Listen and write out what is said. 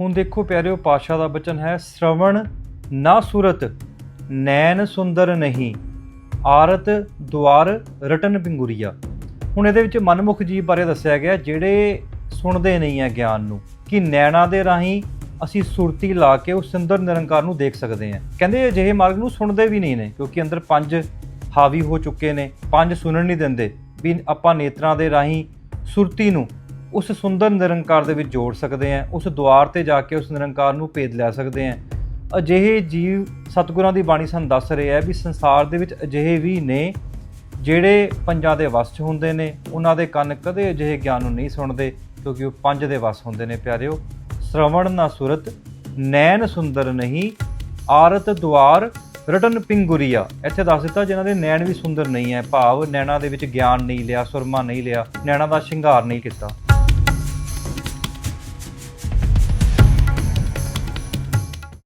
ਹੁਣ ਦੇਖੋ ਪਿਆਰਿਓ ਪਾਸ਼ਾ ਦਾ ਬਚਨ ਹੈ, ਸ਼ਰਵਣ ਨਾ ਸੂਰਤ, ਨੈਣ ਸੁੰਦਰ ਨਹੀਂ, ਆਰਤ ਦੁਆਰ ਰਟਨ ਪਿੰਗੁਰੀਆ। ਹੁਣ ਇਹਦੇ ਵਿੱਚ ਮਨਮੁਖ ਜੀਵ ਬਾਰੇ ਦੱਸਿਆ ਗਿਆ, ਜਿਹੜੇ ਸੁਣਦੇ ਨਹੀਂ ਹੈ ਗਿਆਨ ਨੂੰ, ਕਿ ਨੈਣਾ ਦੇ ਰਾਹੀਂ ਅਸੀਂ ਸੁਰਤੀ ਲਾ ਕੇ ਉਸ ਸੁੰਦਰ ਨਿਰੰਕਾਰ ਨੂੰ ਦੇਖ ਸਕਦੇ ਹਾਂ। ਕਹਿੰਦੇ ਅਜਿਹੇ ਮਾਰਗ ਨੂੰ ਸੁਣਦੇ ਵੀ ਨਹੀਂ ਨੇ, ਕਿਉਂਕਿ ਅੰਦਰ ਪੰਜ ਹਾਵੀ ਹੋ ਚੁੱਕੇ ਨੇ, ਪੰਜ ਸੁਣਨ ਨਹੀਂ ਦਿੰਦੇ, ਵੀ ਆਪਾਂ ਨੇਤਰਾਂ ਦੇ ਰਾਹੀਂ ਸੁਰਤੀ ਨੂੰ ਉਸ ਸੁੰਦਰ ਨਿਰੰਕਾਰ ਦੇ ਵਿੱਚ ਜੋੜ ਸਕਦੇ ਹਾਂ, ਉਸ ਦੁਆਰ ਤੇ ਜਾ ਕੇ ਉਸ ਨਿਰੰਕਾਰ ਨੂੰ ਭੇਦ ਲੈ ਸਕਦੇ ਹਾਂ। ਅਜਿਹੇ ਜੀਵ ਸਤਿਗੁਰਾਂ ਦੀ ਬਾਣੀ ਸਾਨੂੰ ਦੱਸ ਰਿਹਾ ਹੈ ਵੀ ਸੰਸਾਰ ਦੇ ਵਿੱਚ ਅਜਿਹੇ ਵੀ ਨੇ ਜਿਹੜੇ ਪੰਜਾਂ ਦੇ ਵਸ 'ਚ ਹੁੰਦੇ ਨੇ। ਉਹਨਾਂ ਦੇ ਕੰਨ ਕਦੇ ਅਜਿਹੇ ਗਿਆਨ ਨੂੰ ਨਹੀਂ ਸੁਣਦੇ, ਕਿਉਂਕਿ ਉਹ ਪੰਜ ਦੇ ਵਸ ਹੁੰਦੇ ਨੇ ਪਿਆਰਿਓ। ਸ਼ਰਵਣ ਨਾ ਸੁਰਤ, ਨੈਣ ਸੁੰਦਰ ਨਹੀਂ, ਆਰਤ ਦੁਆਰ, ਰਟਨ ਪਿੰਗੁਰੀਆ। ਇੱਥੇ ਦੱਸ ਦਿੱਤਾ ਜਿਨ੍ਹਾਂ ਦੇ ਨੈਣ ਵੀ ਸੁੰਦਰ ਨਹੀਂ ਹੈ। ਭਾਵ ਨੈਣਾ ਦੇ ਵਿੱਚ ਗਿਆਨ ਨਹੀਂ ਲਿਆ, ਸੁਰਮਾ ਨਹੀਂ ਲਿਆ, ਨੈਣਾ ਦਾ ਸ਼ਿੰਗਾਰ ਨਹੀਂ ਕੀਤਾ।